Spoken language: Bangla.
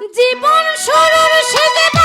জীবন শুরুর সেজে